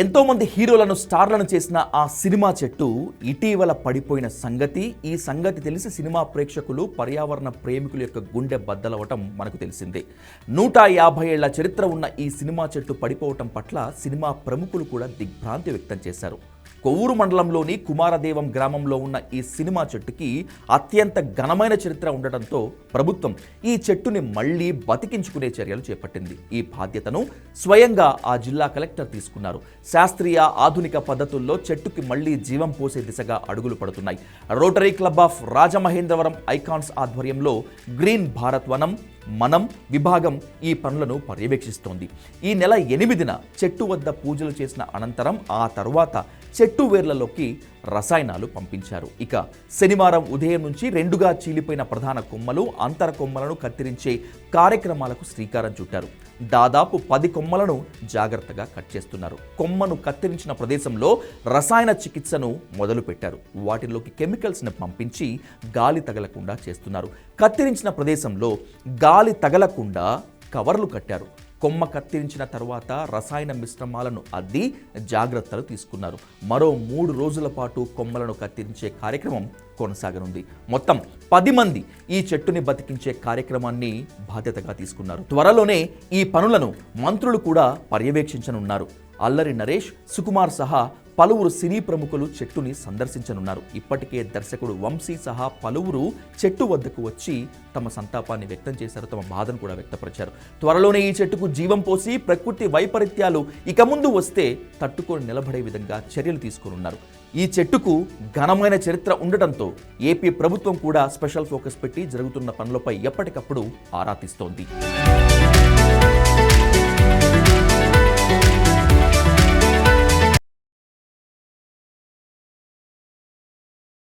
ఎంతోమంది హీరోలను స్టార్లను చేసిన ఆ సినిమా చెట్టు ఇటీవల పడిపోయిన సంగతి. ఈ సంగతి తెలిసి సినిమా ప్రేక్షకులు పర్యావరణ ప్రేమికుల యొక్క గుండె బద్దలవటం మనకు తెలిసిందే. నూట యాభై ఏళ్ళ చరిత్ర ఉన్న ఈ సినిమా చెట్టు పడిపోవటం పట్ల సినిమా ప్రముఖులు కూడా దిగ్భ్రాంతి వ్యక్తం చేశారు. కొవ్వూరు మండలంలోని కుమారదేవం గ్రామంలో ఉన్న ఈ సినిమా చెట్టుకి అత్యంత ఘనమైన చరిత్ర ఉండటంతో ప్రభుత్వం ఈ చెట్టుని మళ్ళీ బతికించుకునే చర్యలు చేపట్టింది. ఈ బాధ్యతను స్వయంగా ఆ జిల్లా కలెక్టర్ తీసుకున్నారు. శాస్త్రీయ ఆధునిక పద్ధతుల్లో చెట్టుకి మళ్ళీ జీవం పోసే దిశగా అడుగులు పడుతున్నాయి. Rotary club of Rajamahendravaram icons ఆధ్వర్యంలో గ్రీన్ భారత్ వనం మనం విభాగం ఈ పనులను పర్యవేక్షిస్తోంది. ఈ నెల ఎనిమిదిన చెట్టు వద్ద పూజలు చేసిన అనంతరం ఆ తరువాత చెట్టు వేర్లలోకి రసాయనాలు పంపించారు. ఇక శనివారం ఉదయం నుంచి రెండుగా చీలిపోయిన ప్రధాన కొమ్మలు అంతర కొమ్మలను కత్తిరించే కార్యక్రమాలకు శ్రీకారం చుట్టారు. దాదాపు పది కొమ్మలను జాగ్రత్తగా కట్ చేస్తున్నారు. కొమ్మను కత్తిరించిన ప్రదేశంలో రసాయన చికిత్సను మొదలుపెట్టారు. వాటిలోకి కెమికల్స్ని పంపించి గాలి తగలకుండా చేస్తున్నారు. కత్తిరించిన ప్రదేశంలో గాలి తగలకుండా కవర్లు కట్టారు. కొమ్మ కత్తిరించిన తర్వాత రసాయన మిశ్రమాలను అద్ది జాగ్రత్తలు తీసుకున్నారు. మరో మూడు రోజుల పాటు కొమ్మలను కత్తిరించే కార్యక్రమం కొనసాగనుంది. మొత్తం పది మంది ఈ చెట్టుని బతికించే కార్యక్రమాన్ని బాధ్యతగా తీసుకున్నారు. త్వరలోనే ఈ పనులను మంత్రులు కూడా పర్యవేక్షించనున్నారు. అల్లరి నరేష్ సుకుమార్ సహా పలువురు సినీ ప్రముఖులు చెట్టుని సందర్శించనున్నారు. ఇప్పటికే దర్శకుడు వంశీ సహా పలువురు చెట్టు వద్దకు వచ్చి తమ సంతాపాన్ని వ్యక్తం చేశారు తమ బాధను కూడా వ్యక్తపరిచారు. త్వరలోనే ఈ చెట్టుకు జీవం పోసి ప్రకృతి వైపరీత్యాలు ఇక ముందు వస్తే తట్టుకొని నిలబడే విధంగా చర్యలు తీసుకునున్నారు. ఈ చెట్టుకు ఘనమైన చరిత్ర ఉండటంతో ఏపీ ప్రభుత్వం కూడా స్పెషల్ ఫోకస్ పెట్టి జరుగుతున్న పనులపై ఎప్పటికప్పుడు ఆరా తీస్తోంది.